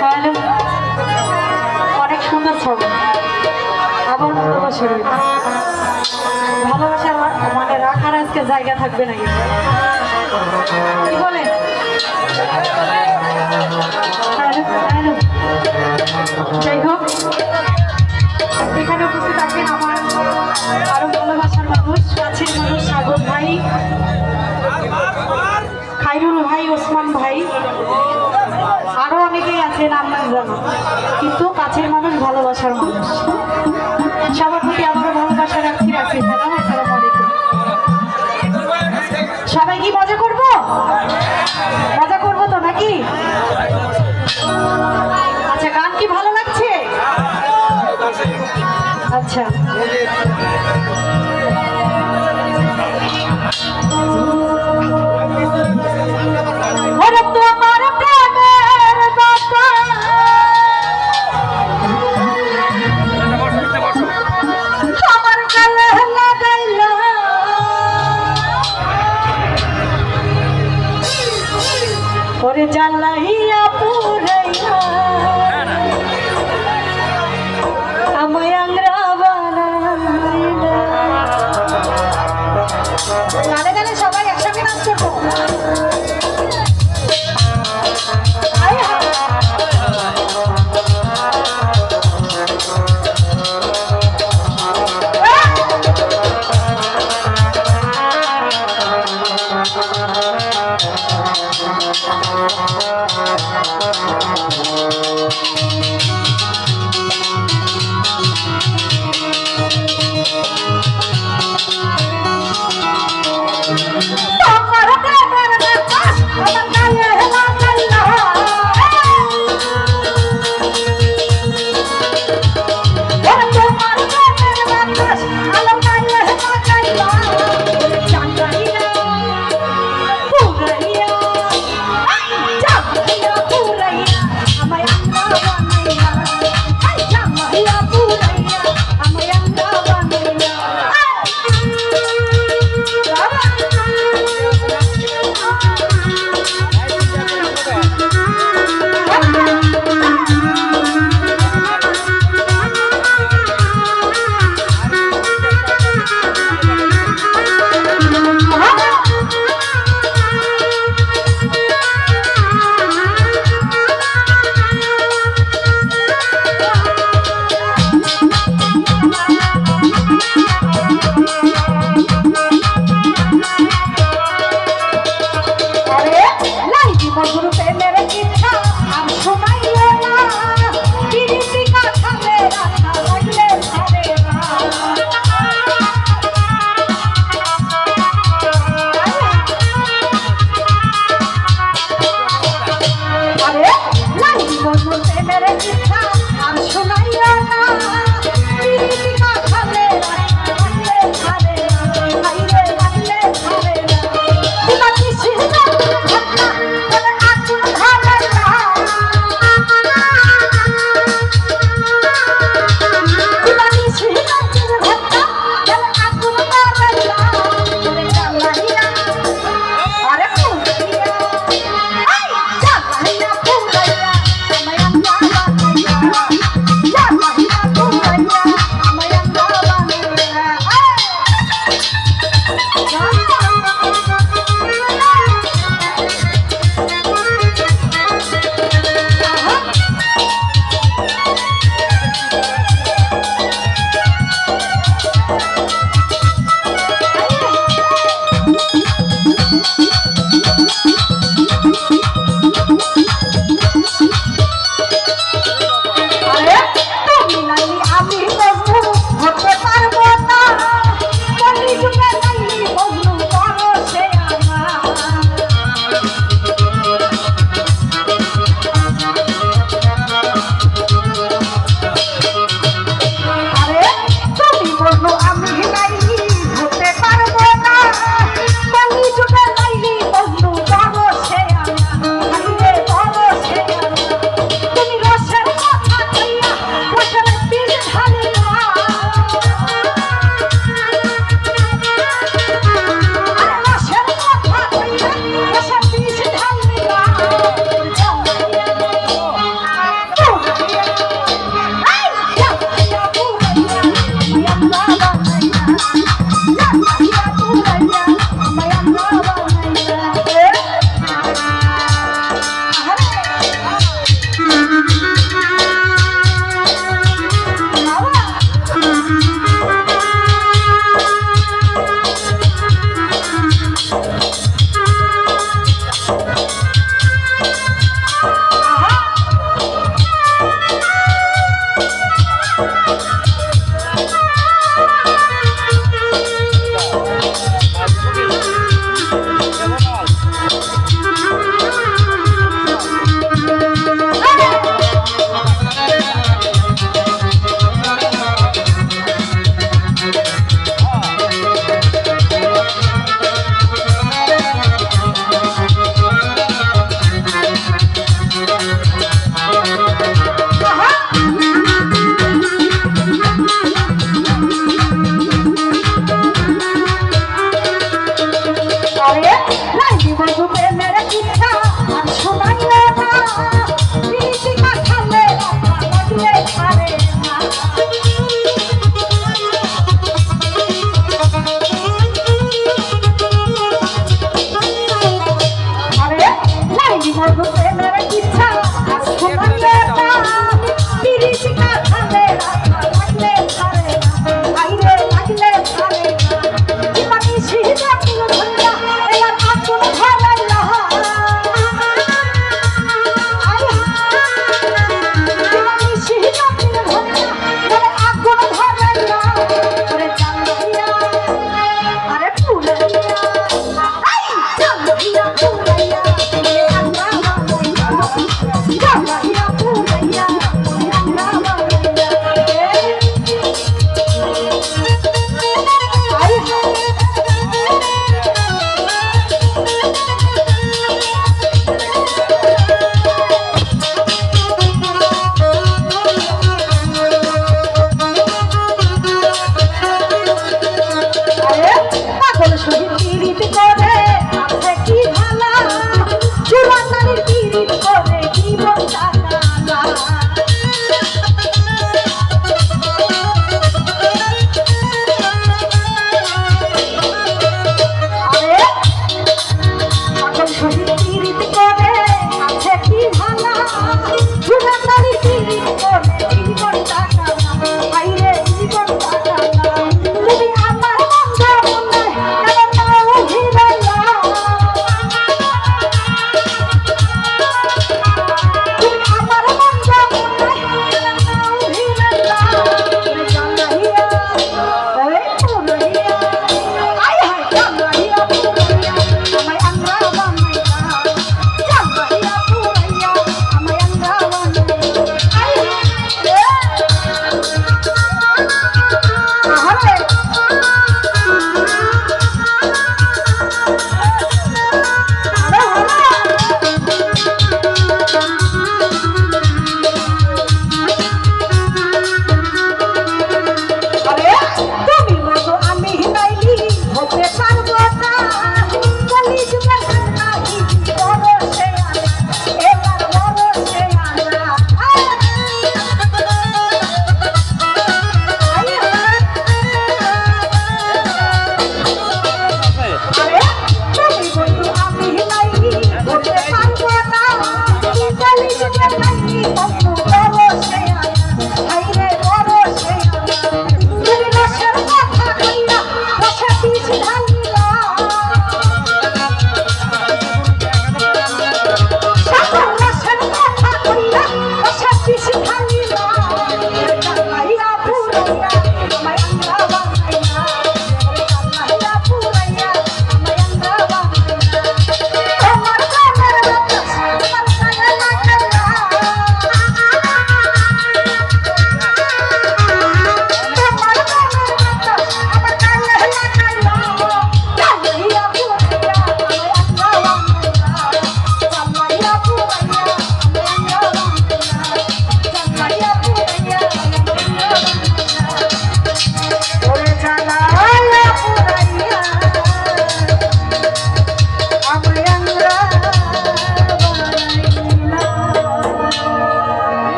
Hello অনেক সুন্দর ছবি। আবার ভালোবাসা ভালোবাসার মানে রাখার আজকে জায়গা থাকবে না কি বলেন? হ্যালো হ্যালো কাছের মানুষ, ভালোবাসার মানুষ। সবার প্রতি আমরা ভালোবাসা রাখছি আলাইকুম। সবাই কি মজা করব? মজা করব তো নাকি? আচ্ছা গান কি ভালো লাগছে? আচ্ছা। ওরে জ্বালাইয়া পুরাইয়া। আমায় আংরা বানাইলা। গানে গানে সবাই একসঙ্গে নাচ করব।